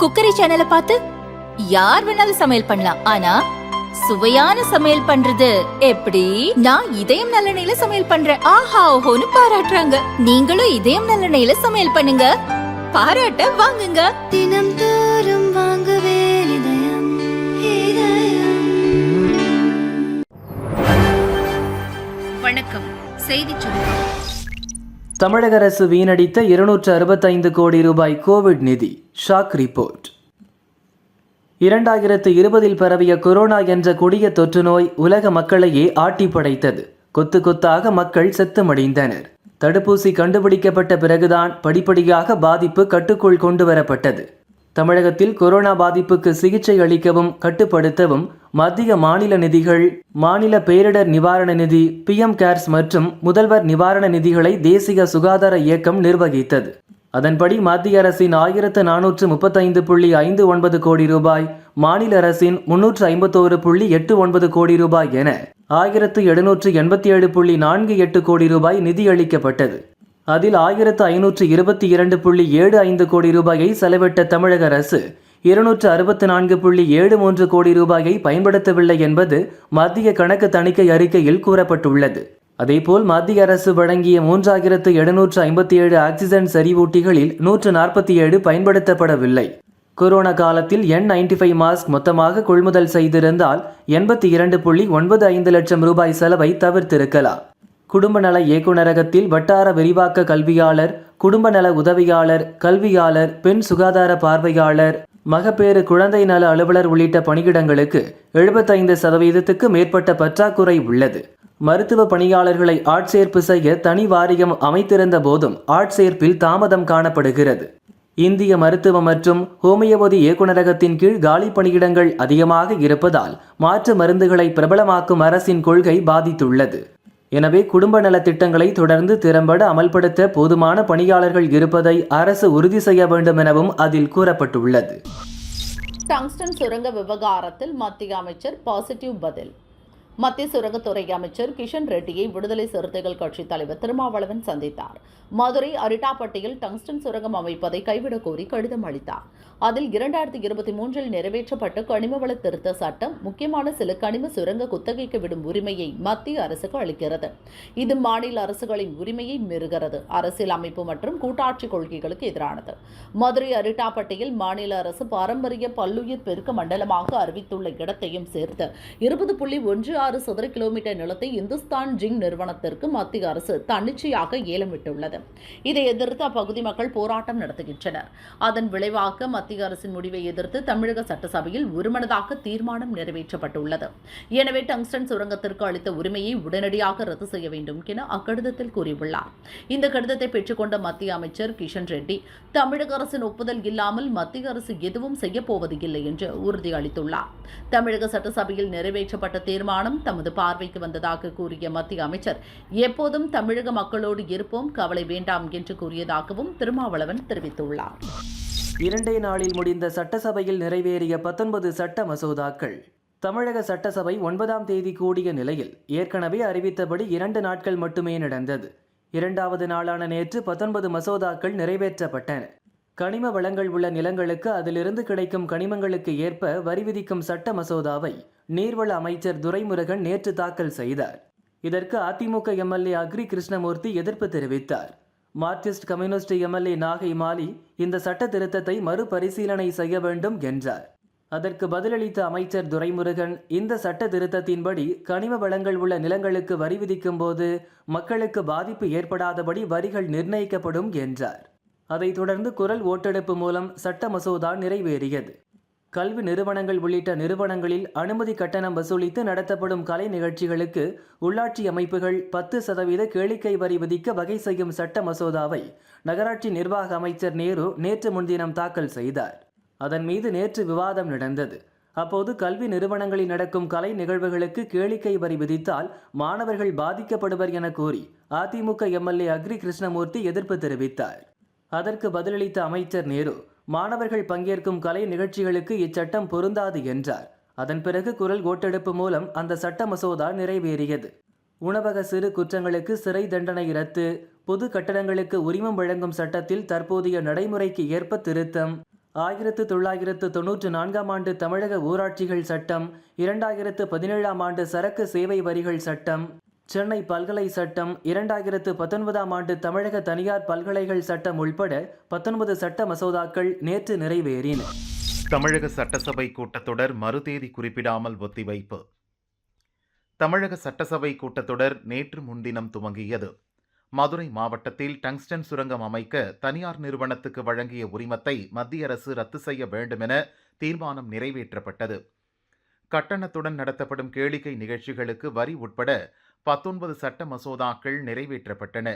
Cookery சேனலை பார்த்து யார் வேணாலும் சமையல் பண்ணலாம். ஆனா சுவையான சமையல் பண்றது எப்படி? நான் இதயம் நல்லெண்ணெயில சமையல் பண்றேன். ஆஹா ஓஹோன்னு பாராட்டுறாங்க. நீங்களும் இதயம் நல்லெண்ணெயில சமையல் பண்ணுங்க. பாராட்ட வாங்குங்க. தினம் தோறும் வாங்குவே இதயம் இதயம். வணக்கம். செய்திச் சுருக்கம் தமிழக அரசு வீணடித்த இருநூற்று அறுபத்தைந்து கோடி ரூபாய் கோவிட் நிதி. ஷாக் ரிப்போர்ட் இரண்டாயிரத்து இருபதில் பரவிய கொரோனா என்ற கொடிய தொற்று நோய் உலக மக்களையே ஆட்டி படைத்தது. கொத்து கொத்தாக மக்கள் செத்துமடிந்தனர். தடுப்பூசி கண்டுபிடிக்கப்பட்ட பிறகுதான் படிப்படியாக பாதிப்பு கட்டுக்குள் கொண்டு வரப்பட்டது தமிழகத்தில் கொரோனா பாதிப்புக்கு சிகிச்சை அளிக்கவும் கட்டுப்படுத்தவும் மத்திய மாநில நிதிகள் மாநில பேரிடர் நிவாரண நிதி பிஎம் கேர்ஸ் மற்றும் முதல்வர் நிவாரண நிதிகளை தேசிய சுகாதார இயக்கம் நிர்வகித்தது. அதன்படி மத்திய அரசின் ஆயிரத்து நானூற்று முப்பத்தைந்து புள்ளி ஐந்து ஒன்பது கோடி ரூபாய் மாநில அரசின் முன்னூற்று ஐம்பத்தோரு புள்ளி எட்டு ஒன்பது கோடி ரூபாய் என ஆயிரத்து எழுநூற்று எண்பத்தி ஏழு புள்ளி நான்கு எட்டு கோடி ரூபாய் நிதியளிக்கப்பட்டது அதில் ஆயிரத்து ஐநூற்று இருபத்தி இரண்டு புள்ளி ஏழு ஐந்து கோடி ரூபாயை செலவிட்ட தமிழக அரசு இருநூற்று அறுபத்து நான்கு புள்ளி ஏழு மூன்று கோடி ரூபாயை பயன்படுத்தவில்லை என்பது மத்திய கணக்கு தணிக்கை அறிக்கையில் கூறப்பட்டுள்ளது. அதேபோல் மத்திய அரசு வழங்கிய மூன்றாயிரத்து எழுநூற்று ஐம்பத்தி ஏழு ஆக்சிஜன் செறிவூட்டிகளில் நூற்று நாற்பத்தி ஏழு பயன்படுத்தப்படவில்லை. கொரோனா காலத்தில் என் நைன்டி ஃபைவ் மாஸ்க் மொத்தமாக கொள்முதல் செய்திருந்தால் எண்பத்தி இரண்டு புள்ளி ஒன்பது ஐந்து லட்சம் ரூபாய் செலவை தவிர்த்திருக்கலாம். குடும்ப நல இயக்குநரகத்தில் வட்டார விரிவாக்க கல்வியாளர் குடும்ப நல உதவியாளர் கல்வியாளர் பெண் சுகாதார பார்வையாளர் மகப்பேறு குழந்தை நல அலுவலர் உள்ளிட்ட பணியிடங்களுக்கு எழுபத்தைந்து சதவீதத்துக்கு மேற்பட்ட பற்றாக்குறை உள்ளது. மருத்துவ பணியாளர்களை ஆட்சேர்ப்பு செய்ய தனி வாரியம் அமைத்திருந்த போதும் ஆட்சேர்ப்பில் தாமதம் காணப்படுகிறது. இந்திய மருத்துவ மற்றும் ஹோமியோபதி இயக்குநரகத்தின் கீழ் காலி பணியிடங்கள் அதிகமாக இருப்பதால் மாற்று மருந்துகளை பிரபலமாக்கும் அரசின் கொள்கை பாதித்துள்ளது. எனவே குடும்ப நலத் திட்டங்களை தொடர்ந்து திறம்பட அமல்படுத்த போதுமான பணியாளர்கள் இருப்பதை அரசு உறுதி செய்ய வேண்டும் எனவும் அதில் கூறப்பட்டுள்ளது. டங்ஸ்டன் சுரங்க விவகாரத்தில் மத்திய அமைச்சர் பாசிட்டிவ் பதில். மத்திய சுரங்கத்துறை அமைச்சர் கிஷன் ரெட்டியை விடுதலை சிறுத்தைகள் கட்சித் தலைவர் திருமாவளவன் சந்தித்தார். மதுரை அரிட்டாப்பட்டியில் டங்ஸ்டன் சுரங்கம் அமைப்பதை கைவிடக் கோரி கடிதம் அளித்தார். அதில் இரண்டாயிரத்தி இருபத்தி மூன்றில் நிறைவேற்றப்பட்ட கனிமவள திருத்த சட்டம் முக்கியமான சில கனிம சுரங்க குத்தகைக்கு விடும் உரிமையை மத்திய அரசுக்கு அளிக்கிறது. இது மாநில அரசுகளின் உரிமையை மீறுகிறது அரசியல் அமைப்பு மற்றும் கூட்டாட்சி கொள்கைகளுக்கு எதிரானது. மதுரை அரிட்டாப்பட்டியில் மாநில அரசு பாரம்பரிய பல்லுயிர் பெருக்க மண்டலமாக அறிவித்துள்ள இடத்தையும் சேர்த்து இருபது புள்ளி ஒன்று ஆறு சதுர கிலோமீட்டர் நிலத்தை இந்துஸ்தான் ஜிங் நிறுவனத்திற்கு மத்திய அரசு தன்னிச்சையாக ஏலமிட்டுள்ளது இதை எதிர்த்து அப்பகுதி மக்கள் போராட்டம் நடத்துகின்றனர். அதன் விளைவாக மத்திய அரசின் முடிவை எதிர்த்து தமிழக சட்டசபையில் ஒருமனதாக தீர்மானம் நிறைவேற்றப்பட்டுள்ளது. எனவே டங்ஸ்டன் சுரங்கத்திற்கு அளித்த உரிமையை உடனடியாக ரத்து செய்ய வேண்டும் என அக்கடிதத்தில் கூறியுள்ளார். இந்த கடிதத்தை பெற்றுக்கொண்ட மத்திய அமைச்சர் கிஷன் ரெட்டி தமிழக அரசின் ஒப்புதல் இல்லாமல் மத்திய அரசு எதுவும் செய்யப்போவதில்லை என்று உறுதியளித்துள்ளார். தமிழக சட்டசபையில் நிறைவேற்றப்பட்ட தீர்மானம் தான் தமது பார்வைக்கு வந்ததாக கூறிய மத்திய அமைச்சர் எப்போதும் தமிழக மக்களோடு இருப்போம் கவலை வேண்டாம் என்று கூறியதாகவும் திருமாவளவன் தெரிவித்துள்ளார். இரண்டே நாளில் முடிந்த சட்டசபையில் நிறைவேறிய பத்தொன்பது சட்ட மசோதாக்கள். தமிழக சட்டசபை ஒன்பதாம் தேதி கூடிய நிலையில் ஏற்கனவே அறிவித்தபடி இரண்டு நாட்கள் மட்டுமே நடந்தது. இரண்டாவது நாளான நேற்று பத்தொன்பது மசோதாக்கள் நிறைவேற்றப்பட்டன. கனிம வளங்கள் உள்ள நிலங்களுக்கு அதிலிருந்து கிடைக்கும் கனிமங்களுக்கு ஏற்ப வரி விதிக்கும் சட்ட மசோதாவை நீர்வள அமைச்சர் துரைமுருகன் நேற்று தாக்கல் செய்தார். இதற்கு அதிமுக எம்எல்ஏ அக்ரி கிருஷ்ணமூர்த்தி எதிர்ப்பு தெரிவித்தார். Marxist communist MLA Nagai Mali இந்த சட்ட திருத்தத்தை மறுபரிசீலனை செய்ய வேண்டும் என்றார். அதற்கு பதிலளித்த அமைச்சர் துரைமுருகன் இந்த சட்ட திருத்தத்தின்படி கனிம வளங்கள் உள்ள நிலங்களுக்கு வரி விதிக்கும் போது மக்களுக்கு பாதிப்பு ஏற்படாதபடி வரிகள் நிர்ணயிக்கப்படும் என்றார். அதைத் தொடர்ந்து குரல் ஓட்டெடுப்பு மூலம் சட்ட மசோதா நிறைவேறியது. கல்வி நிறுவனங்கள் உள்ளிட்ட நிறுவனங்களில் அனுமதி கட்டணம் வசூலித்து நடத்தப்படும் கலை நிகழ்ச்சிகளுக்கு உள்ளாட்சி அமைப்புகள் பத்து சதவீத கேளிக்கை வரி விதிக்க வகை செய்யும் சட்ட மசோதாவை நகராட்சி நிர்வாக அமைச்சர் நேரு நேற்று முன்தினம் தாக்கல் செய்தார். அதன் மீது நேற்று விவாதம் நடந்தது. அப்போது கல்வி நிறுவனங்களில் நடக்கும் கலை நிகழ்வுகளுக்கு கேளிக்கை வரி விதித்தால் மாணவர்கள் பாதிக்கப்படுவர் என கூறி அதிமுக எம்எல்ஏ அக்ரி கிருஷ்ணமூர்த்தி எதிர்ப்பு தெரிவித்தார். அதற்கு பதிலளித்த அமைச்சர் நேரு மாணவர்கள் பங்கேற்கும் கலை நிகழ்ச்சிகளுக்கு இச்சட்டம் பொருந்தாது என்றார். அதன் பிறகு குரல் ஓட்டெடுப்பு மூலம் அந்த சட்ட மசோதா நிறைவேறியது. உணவக சிறு குற்றங்களுக்கு சிறை தண்டனை ரத்து பொது கட்டடங்களுக்கு உரிமம் வழங்கும் சட்டத்தில் தற்போதைய நடைமுறைக்கு ஏற்ப திருத்தம் ஆயிரத்து தொள்ளாயிரத்து தொன்னூற்று நான்காம் ஆண்டு தமிழக ஊராட்சிகள் சட்டம் இரண்டாயிரத்து பதினேழாம் ஆண்டு சரக்கு சேவை வரிகள் சட்டம் சென்னை பல்கலை சட்டம் இரண்டாயிரத்து பத்தொன்பதாம் ஆண்டு தமிழக தனியார் பல்கலைகள் சட்டம் உள்பட பத்தொன்பது சட்ட மசோதாக்கள் நேற்று நிறைவேறின. தமிழக சட்டசபை கூட்டத்தொடர் மறுதேதி குறிப்பிடாமல் ஒத்திவைப்பு. தமிழக சட்டசபை கூட்டத்தொடர் நேற்று முன்தினம் துவங்கியது. மதுரை மாவட்டத்தில் டங்ஸ்டன் சுரங்கம் அமைக்க தனியார் நிறுவனத்துக்கு வழங்கிய உரிமத்தை மத்திய அரசு ரத்து செய்ய வேண்டுமென தீர்மானம் நிறைவேற்றப்பட்டது. கட்டணத்துடன் நடத்தப்படும் கேளிக்கை நிகழ்ச்சிகளுக்கு வரி உட்பட பத்தொன்பது சட்ட மசோதாக்கள் நிறைவேற்றப்பட்டன.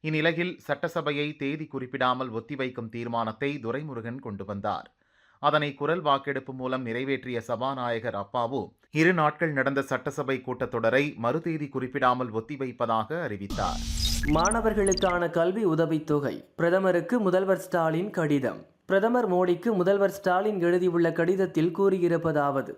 இந்நிலையில் சட்டசபையை தேதி குறிப்பிடாமல் ஒத்திவைக்கும் தீர்மானத்தை துரைமுருகன் கொண்டு வந்தார். அதனை குரல் வாக்கெடுப்பு மூலம் நிறைவேற்றிய சபாநாயகர் அப்பாவு இரு நாட்கள் நடந்த சட்டசபை கூட்டத்தொடரை மறுதேதி குறிப்பிடாமல் ஒத்திவைப்பதாக அறிவித்தார். மாணவர்களுக்கான கல்வி உதவித்தொகை பிரதமருக்கு முதல்வர் ஸ்டாலின் கடிதம். பிரதமர் மோடிக்கு முதல்வர் ஸ்டாலின் எழுதியுள்ள கடிதத்தில் கூறியிருப்பதாவது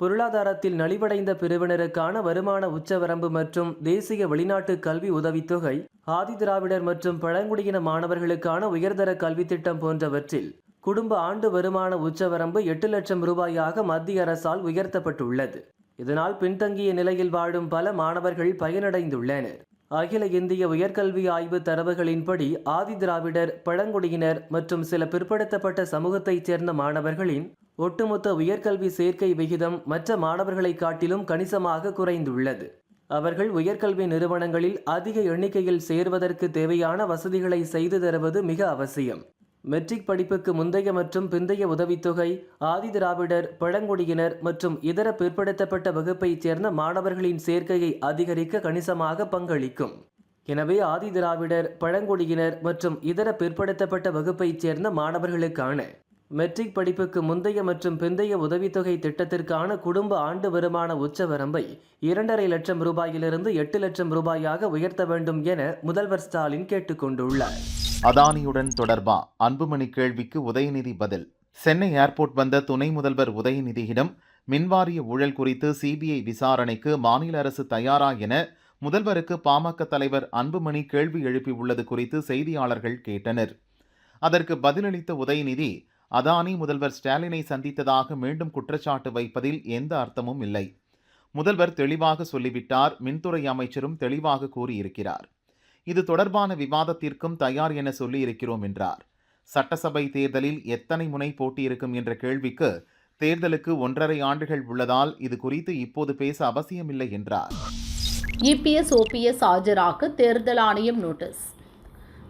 பொருளாதாரத்தில் நலிவடைந்த பிரிவினருக்கான வருமான உச்சவரம்பு மற்றும் தேசிய வெளிநாட்டு கல்வி உதவித்தொகை ஆதிதிராவிடர் மற்றும் பழங்குடியின மாணவர்களுக்கான உயர்தர கல்வி திட்டம் போன்றவற்றில் குடும்ப ஆண்டு வருமான உச்சவரம்பு எட்டு லட்சம் ரூபாயாக மத்திய அரசால் உயர்த்தப்பட்டுள்ளது. இதனால் பின்தங்கிய நிலையில் வாழும் பல மாணவர்கள் பயனடைந்துள்ளனர். அகில இந்திய உயர்கல்வி ஆய்வு தரவுகளின்படி ஆதிதிராவிடர் பழங்குடியினர் மற்றும் சில பிற்படுத்தப்பட்ட சமூகத்தைச் சேர்ந்த மாணவர்களின் ஒட்டுமொத்த உயர்கல்வி சேர்க்கை விகிதம் மற்ற மாணவர்களை காட்டிலும் கணிசமாக குறைந்துள்ளது. அவர்கள் உயர்கல்வி நிறுவனங்களில் அதிக எண்ணிக்கையில் சேர்வதற்கு தேவையான வசதிகளை செய்து தருவது மிக அவசியம். மெட்ரிக் படிப்புக்கு முந்தைய மற்றும் பிந்தைய உதவித்தொகை ஆதிதிராவிடர் பழங்குடியினர் மற்றும் இதர பிற்படுத்தப்பட்ட வகுப்பைச் சேர்ந்த மாணவர்களின் சேர்க்கையை அதிகரிக்க கணிசமாக பங்களிக்கும். எனவே ஆதிதிராவிடர் பழங்குடியினர் மற்றும் இதர பிற்படுத்தப்பட்ட வகுப்பைச் சேர்ந்த மாணவர்களுக்கான மெட்ரிக் படிப்புக்கு முந்தைய மற்றும் பிந்தைய உதவித்தொகை திட்டத்திற்கான குடும்ப ஆண்டு வருமான உச்சவரம்பை இரண்டரை லட்சம் ரூபாயிலிருந்து எட்டு லட்சம் ரூபாயாக உயர்த்த வேண்டும் என முதல்வர் ஸ்டாலின் கேட்டுக்கொண்டுள்ளார். அதானியுடன் தொடர்பா? அன்புமணி கேள்விக்கு உதயநிதி பதில். சென்னை ஏர்போர்ட் வந்த துணை முதல்வர் உதயநிதியிடம் மின்வாரிய ஊழல் குறித்து சிபிஐ விசாரணைக்கு மாநில அரசு தயாரா என முதல்வருக்கு பாமக தலைவர் அன்புமணி கேள்வி எழுப்பியுள்ளது குறித்து செய்தியாளர்கள் கேட்டனர். அதற்கு பதிலளித்த உதயநிதி அதானி முதல்வர் ஸ்டாலினை சந்தித்ததாக மீண்டும் குற்றச்சாட்டு வைப்பதில் எந்த அர்த்தமும் இல்லை. முதல்வர் தெளிவாக சொல்லிவிட்டார் மின்துறை அமைச்சரும் தெளிவாக கூறியிருக்கிறார். இது தொடர்பான விவாதத்திற்கும் தயார் என சொல்லியிருக்கிறோம் என்றார். சட்டசபை தேர்தலில் எத்தனை முனை போட்டியிருக்கும் என்ற கேள்விக்கு தேர்தலுக்கு ஒன்றரை ஆண்டுகள் உள்ளதால் இது குறித்து இப்போது பேச அவசியமில்லை என்றார். இபிஎஸ் ஓபிஎஸ் ஆஜராக தேர்தல் ஆணையம் நோட்டீஸ்.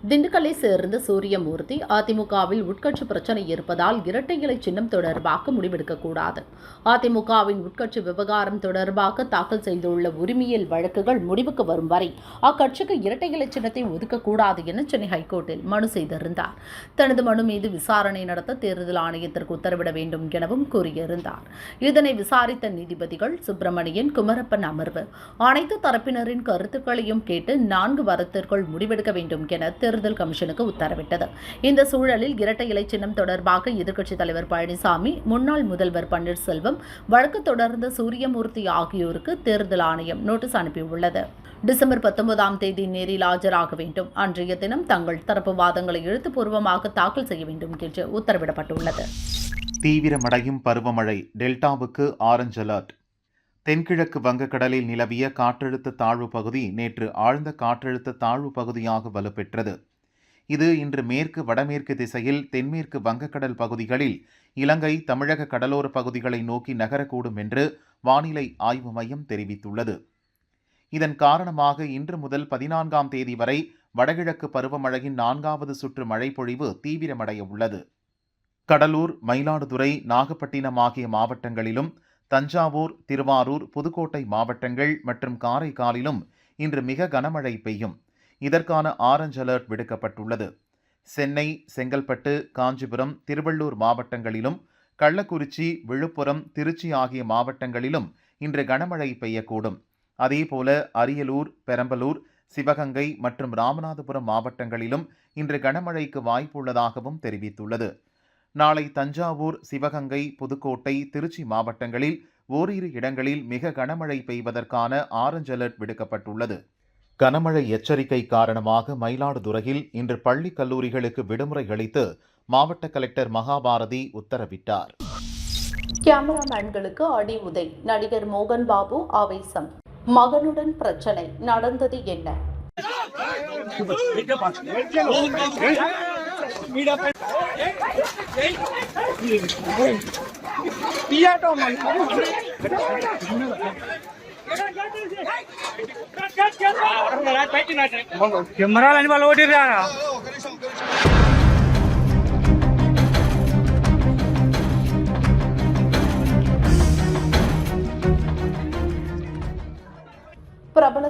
திண்டுக்கல்லை சேர்ந்த சூரியமூர்த்தி அதிமுகவில் உட்கட்சி பிரச்சனை இருப்பதால் இரட்டை இலை சின்னம் தொடர்பாக முடிவெடுக்கக்கூடாது அதிமுகவின் உட்கட்சி விவகாரம் தொடர்பாக தாக்கல் செய்துள்ள உரிமையியல் வழக்குகள் முடிவுக்கு வரும் வரை அக்கட்சிக்கு இரட்டை இலை சின்னத்தை ஒதுக்கக்கூடாது என சென்னை ஹைகோர்ட்டில் மனு செய்திருந்தார். தனது மனு மீது விசாரணை நடத்த தேர்தல் ஆணையத்திற்கு உத்தரவிட வேண்டும் எனவும் கூறியிருந்தார். இதனை விசாரித்த நீதிபதிகள் சுப்பிரமணியன் குமரப்பன் அமர்வு அனைத்து தரப்பினரின் கருத்துக்களையும் கேட்டு நான்கு வாரத்திற்குள் முடிவெடுக்க வேண்டும் என தேர்தல் கமிஷனுக்கு உத்தரவிட்டது. இந்த சூழலில் இரட்டை இலை சின்னம் தொடர்பாக எதிர்க்கட்சித் தலைவர் பழனிசாமி முன்னாள் முதல்வர் பன்னீர்செல்வம் வழக்கு தொடர்ந்த சூரியமூர்த்தி ஆகியோருக்கு தேர்தல் ஆணையம் நோட்டீஸ் அனுப்பியுள்ளது. டிசம்பர் பத்தொன்பதாம் தேதி நேரில் ஆஜராக வேண்டும். அன்றைய தினம் தங்கள் தரப்பு வாதங்களை எழுத்துப்பூர்வமாக தாக்கல் செய்ய வேண்டும் என்று உத்தரவிடப்பட்டுள்ளது. தீவிரமடையும் பருவமழை டெல்டாவுக்கு ஆரஞ்ச் அலர்ட். தென்கிழக்கு வங்கக்கடலில் நிலவிய காற்றழுத்த தாழ்வு பகுதி நேற்று ஆழ்ந்த காற்றழுத்த தாழ்வு பகுதியாக வலுப்பெற்றது. இது இன்று மேற்கு வடமேற்கு திசையில் தென்மேற்கு வங்கக்கடல் பகுதிகளில் இலங்கை தமிழக கடலோர பகுதிகளை நோக்கி நகரக்கூடும் என்று வானிலை ஆய்வு மையம் தெரிவித்துள்ளது. இதன் காரணமாக இன்று முதல் பதினான்காம் தேதி வரை வடகிழக்கு பருவமழையின் நான்காவது சுற்று மழைப்பொழிவு தீவிரமடைய உள்ளது. கடலூர் மயிலாடுதுறை நாகப்பட்டினம் ஆகிய மாவட்டங்களிலும் தஞ்சாவூர் திருவாரூர் புதுக்கோட்டை மாவட்டங்கள் மற்றும் காரைக்காலிலும் இன்று மிக கனமழை பெய்யும். இதற்கான ஆரஞ்ச் அலர்ட் விடுக்கப்பட்டுள்ளது. சென்னை செங்கல்பட்டு காஞ்சிபுரம் திருவள்ளூர் மாவட்டங்களிலும் கள்ளக்குறிச்சி விழுப்புரம் திருச்சி ஆகிய மாவட்டங்களிலும் இன்று கனமழை பெய்யக்கூடும். அதேபோல அரியலூர் பெரம்பலூர் சிவகங்கை மற்றும் ராமநாதபுரம் மாவட்டங்களிலும் இன்று கனமழைக்கு வாய்ப்புள்ளதாகவும் தெரிவித்துள்ளது. நாளை தஞ்சாவூர் சிவகங்கை புதுக்கோட்டை திருச்சி மாவட்டங்களில் ஓரிரு இடங்களில் மிக கனமழை பெய்வதற்கான ஆரஞ்ச் அலர்ட் விடுக்கப்பட்டுள்ளது கனமழை எச்சரிக்கை காரணமாக மயிலாடுதுறையில் இன்று பள்ளி கல்லூரிகளுக்கு விடுமுறை அளித்து மாவட்ட கலெக்டர் மகாபாரதி உத்தரவிட்டார் கேமராமேன்களுக்கு அடி உதை நடிகர் மோகன் பாபு ஆவேசம் மகனுடன் பிரச்சனை நடந்தது என்ன પિયાટો મને કેમેરા લાઈન વાળો ઓડી રહ્યા.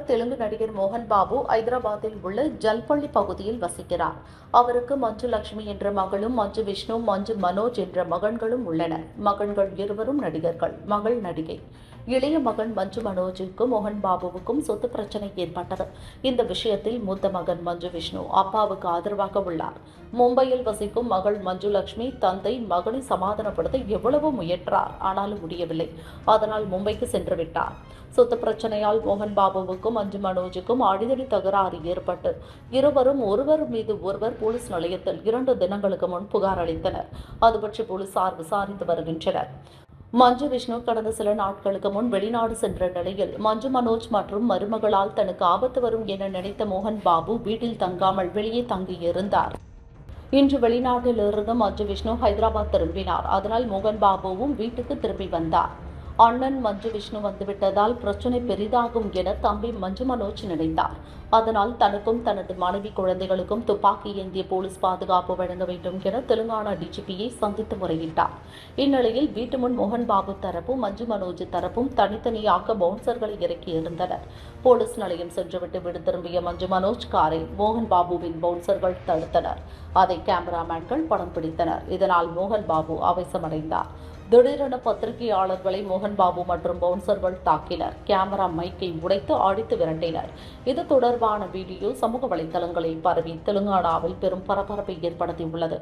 தெலுங்கு நடிகர் மோகன் பாபு ஐதராபாத்தில் உள்ள ஜல்பள்ளி பகுதியில் வசிக்கிறார். அவருக்கு மஞ்சு லட்சுமி என்ற மகளும் மஞ்சு விஷ்ணு மஞ்சு மனோஜ் என்ற மகன்களும் உள்ளனர். மகன்கள் இருவரும் நடிகர்கள். மகள் நடிகை. இளைய மகன் மஞ்சு மனோஜுக்கும் மோகன் பாபுவுக்கும் சொத்து பிரச்சனை ஏற்பட்டது. இந்த விஷயத்தில் மூத்த மகன் மஞ்சு விஷ்ணு அப்பாவுக்கு ஆதரவாக உள்ளார். மும்பையில் வசிக்கும் மகள் மஞ்சு லட்சுமி தந்தை மகனை சமாதானப்படுத்த எவ்வளவு முயன்றார் ஆனாலும் முடியவில்லை. அதனால் மும்பைக்கு சென்று விட்டார். சொத்து பிரச்சனையால் மோகன் பாபுவுக்கும் மஞ்சு மனோஜுக்கும் அடிதடி தகராறு ஏற்பட்டு இருவரும் ஒருவர் மீது ஒருவர் போலீஸ் நிலையத்தில் இரண்டு தினங்களுக்கு முன் புகார் அளித்தனர். அது பற்றி போலீசார் விசாரித்து வருகின்றனர். மஞ்சு விஷ்ணு கடந்த சில நாட்களுக்கு முன் வெளிநாடு சென்ற நிலையில் மஞ்சு மனோஜ் மற்றும் மருமகளால் தனக்கு ஆபத்து வரும் என நினைத்த மோகன் பாபு வீட்டில் தங்காமல் வெளியே தங்கியிருந்தார். இன்று வெளிநாட்டில் இருந்து மஞ்சு விஷ்ணு ஹைதராபாத் திரும்பினார். அதனால் மோகன் பாபுவும் வீட்டுக்கு திரும்பி வந்தார். அண்ணன் மஞ்சு விஷ்ணு வந்துவிட்டதால் பிரச்சனை பெரிதாகும் என தம்பி மஞ்சு மனோஜ் நினைத்தார். அதனால் தனக்கும் தனது மனைவி குழந்தைகளுக்கும் துப்பாக்கி ஏந்திய போலீஸ் பாதுகாப்பு வழங்க வேண்டும் என தெலுங்கானா டிஜிபியை சந்தித்து முறையிட்டார். இந்நிலையில் வீட்டு முன் மோகன் பாபு தரப்பும் மஞ்சு மனோஜ் தரப்பும் தனித்தனியாக பவுன்சர்களை இறக்கியிருந்தனர் போலீஸ் நிலையம் சென்றுவிட்டு வீடு திரும்பிய மஞ்சு மனோஜ் காரை மோகன் பாபுவின் பவுன்சர்கள் தடுத்தனர். அதை கேமராமேன்கள் படம் பிடித்தனர். இதனால் மோகன் பாபு ஆவேசமடைந்தார் திடீரென பத்திரிகையாளர்களை மோகன் பாபு மற்றும் பவுன்சர்கள் தாக்கினர். கேமரா மைக்கை உடைத்து அடித்து விரட்டினர். இது தொடர் தொடர்பான வீடியோ சமூக வலைதளங்களில் பரவி தெலுங்கானாவில் பெரும் பரபரப்பை ஏற்படுத்தியுள்ளது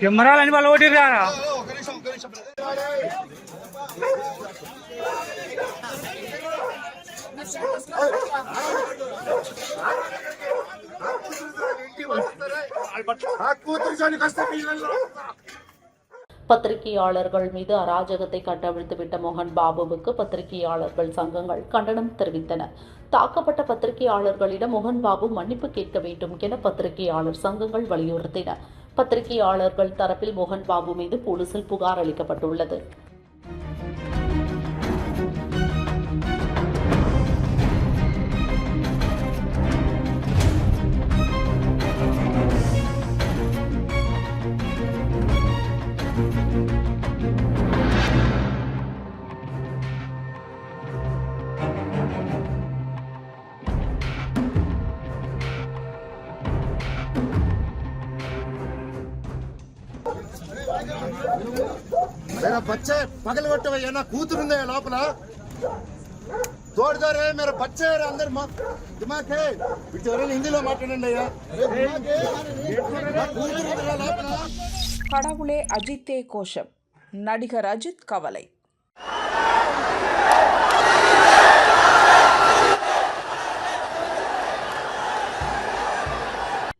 కెమెరాలు వాళ్ళు ఓటిరా பத்திரிகையாளர்கள் மீது அராஜகத்தை கட்டவிழ்த்துவிட்ட மோகன் பாபுவுக்கு பத்திரிகையாளர்கள் சங்கங்கள் கண்டனம் தெரிவித்தன. தாக்கப்பட்ட பத்திரிகையாளர்களிடம் மோகன் பாபு மன்னிப்பு கேட்க வேண்டும் என பத்திரிகையாளர் சங்கங்கள் வலியுறுத்தின. பத்திரிகையாளர்கள் தரப்பில் மோகன் பாபு மீது போலீசில் புகார் அளிக்கப்பட்டுள்ளது. పచ్చే పగలు కొట్టవయ్యా కూతురుందే లోపల తోడుదారే మీరు పచ్చారు అందరు మా దిమాకే ఇటు ఎవరైనా హిందీలో మాట్లాడండి అయ్యా కూతురు లోపల கடவுளே அஜித்தே கோஷம் நடிகர் அஜித் கவலை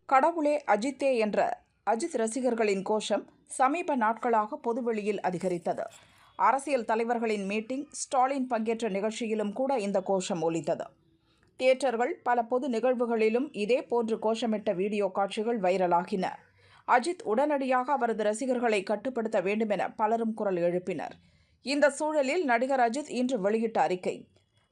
கடவுளே அஜித்தே என்ற அஜித் ரசிகர்களின் கோஷம் சமீப நாட்களாக பொதுவெளியில் அதிகரித்தது. அரசியல் தலைவர்களின் மீட்டிங் ஸ்டாலின் பங்கேற்ற நிகழ்ச்சியிலும் கூட இந்த கோஷம் ஒலித்தது. தியேட்டர்கள் பல பொது நிகழ்வுகளிலும் இதே போன்று கோஷமிட்ட வீடியோ காட்சிகள் வைரலாகின. அஜித் உடனடியாக அவரது ரசிகர்களை கட்டுப்படுத்த வேண்டுமென பலரும் குரல் எழுப்பினர். இந்த சூழலில் நடிகர் அஜித் இன்று வெளியிட்ட அறிக்கை.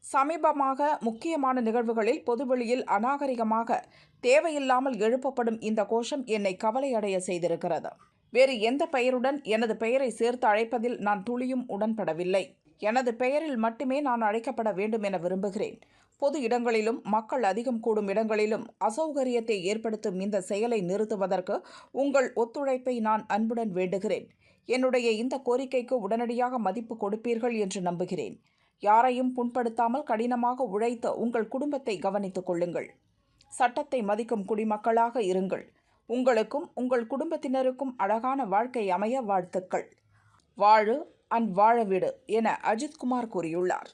சமீபமாக முக்கியமான நிகழ்வுகளில் பொதுவெளியில் அநாகரிகமாக தேவையில்லாமல் எழுப்பப்படும் இந்த கோஷம் என்னை கவலையடைய செய்திருக்கிறது. வேறு எந்த பெயருடன் எனது பெயரை சேர்த்து அழைப்பதில் நான் துளியும் உடன்படவில்லை. எனது பெயரில் மட்டுமே நான் அழைக்கப்பட வேண்டும் என விரும்புகிறேன். பொது இடங்களிலும் மக்கள் அதிகம் கூடும் இடங்களிலும் அசௌகரியத்தை ஏற்படுத்தும் இந்த செயலை நிறுத்துவதற்கு உங்கள் ஒத்துழைப்பை நான் அன்புடன் வேண்டுகிறேன். என்னுடைய இந்த கோரிக்கைக்கு உடனடியாக மதிப்பு கொடுப்பீர்கள் என்று நம்புகிறேன். யாரையும் புண்படுத்தாமல் கடினமாக உழைத்த உங்கள் குடும்பத்தை கவனித்துக் கொள்ளுங்கள். சட்டத்தை மதிக்கும் குடிமக்களாக இருங்கள். உங்களுக்கும் உங்கள் குடும்பத்தினருக்கும் அழகான வாழ்க்கை அமைய வாழ்த்துக்கள். வாழு அண்ட் வாழவிடு என அஜித்குமார் கூறியுள்ளார்.